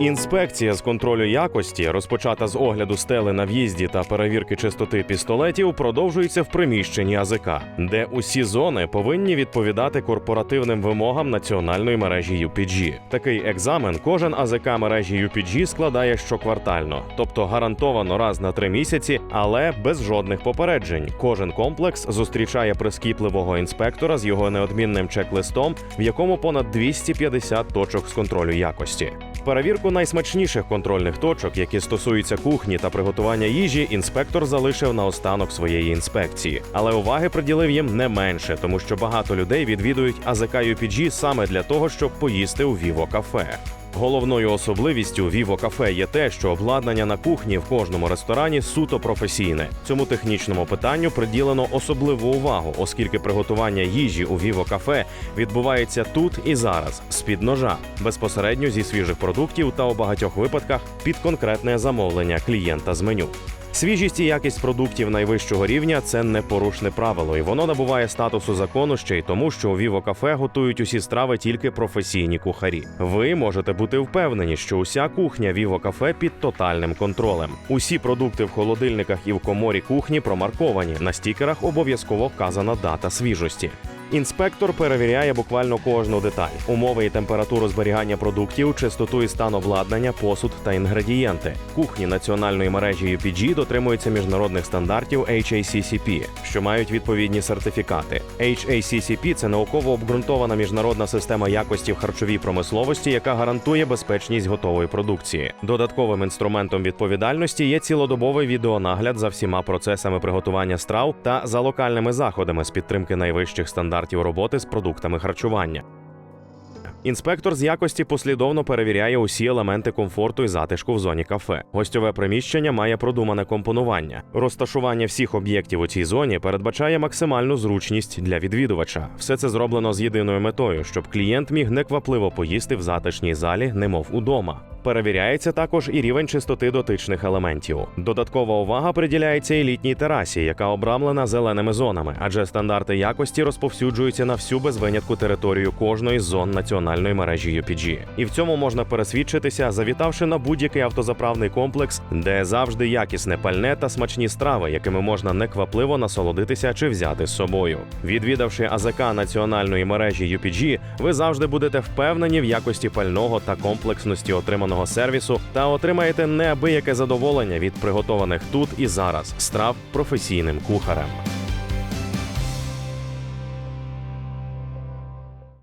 Інспекція з контролю якості, розпочата з огляду стели на в'їзді та перевірки чистоти пістолетів, продовжується в приміщенні АЗК, де усі зони повинні відповідати корпоративним вимогам національної мережі UPG. Такий екзамен кожен АЗК мережі UPG складає щоквартально, тобто гарантовано раз на три місяці, але без жодних попереджень. Кожен комплекс зустрічає прискіпливого інспектора з його неодмінним чек-листом, в якому понад 250 точок з контролю якості. Перевірку найсмачніших контрольних точок, які стосуються кухні та приготування їжі, інспектор залишив на останок своєї інспекції, але уваги приділив їм не менше, тому що багато людей відвідують АЗК UPG саме для того, щоб поїсти у Віво кафе. Головною особливістю Vivo Cafe є те, що обладнання на кухні в кожному ресторані суто професійне. Цьому технічному питанню приділено особливу увагу, оскільки приготування їжі у Vivo Cafe відбувається тут і зараз, з під ножа, безпосередньо зі свіжих продуктів та у багатьох випадках під конкретне замовлення клієнта з меню. Свіжість і якість продуктів найвищого рівня це непорушне правило, і воно набуває статусу закону ще й тому, що у Vivo Cafe готують усі страви тільки професійні кухарі. Ви можете бути впевнені, що уся кухня Vivo Cafe під тотальним контролем. Усі продукти в холодильниках і в коморі кухні промарковані. На стікерах обов'язково вказана дата свіжості. Інспектор перевіряє буквально кожну деталь: умови і температуру зберігання продуктів, чистоту і стан обладнання, посуд та інгредієнти. Кухні національної мережі UPG дотримуються міжнародних стандартів HACCP, що мають відповідні сертифікати. HACCP – це науково обґрунтована міжнародна система якості в харчовій промисловості, яка гарантує безпечність готової продукції. Додатковим інструментом відповідальності є цілодобовий відеонагляд за всіма процесами приготування страв та за локальними заходами з підтримки найвищих стандартів роботи з продуктами харчування. Інспектор з якості послідовно перевіряє усі елементи комфорту і затишку в зоні кафе. Гостьове приміщення має продумане компонування. Розташування всіх об'єктів у цій зоні передбачає максимальну зручність для відвідувача. Все це зроблено з єдиною метою, щоб клієнт міг неквапливо поїсти в затишній залі, немов удома. Перевіряється також і рівень чистоти дотичних елементів. Додаткова увага приділяється і літній терасі, яка обрамлена зеленими зонами, адже стандарти якості розповсюджуються на всю без винятку територію кожної з зон національної мережі UPG. І в цьому можна пересвідчитися, завітавши на будь-який автозаправний комплекс, де завжди якісне пальне та смачні страви, якими можна неквапливо насолодитися чи взяти з собою. Відвідавши АЗК національної мережі UPG, ви завжди будете впевнені в якості пального та комплексності отриманого сервісу та отримаєте неабияке задоволення від приготованих тут і зараз страв професійним кухарем.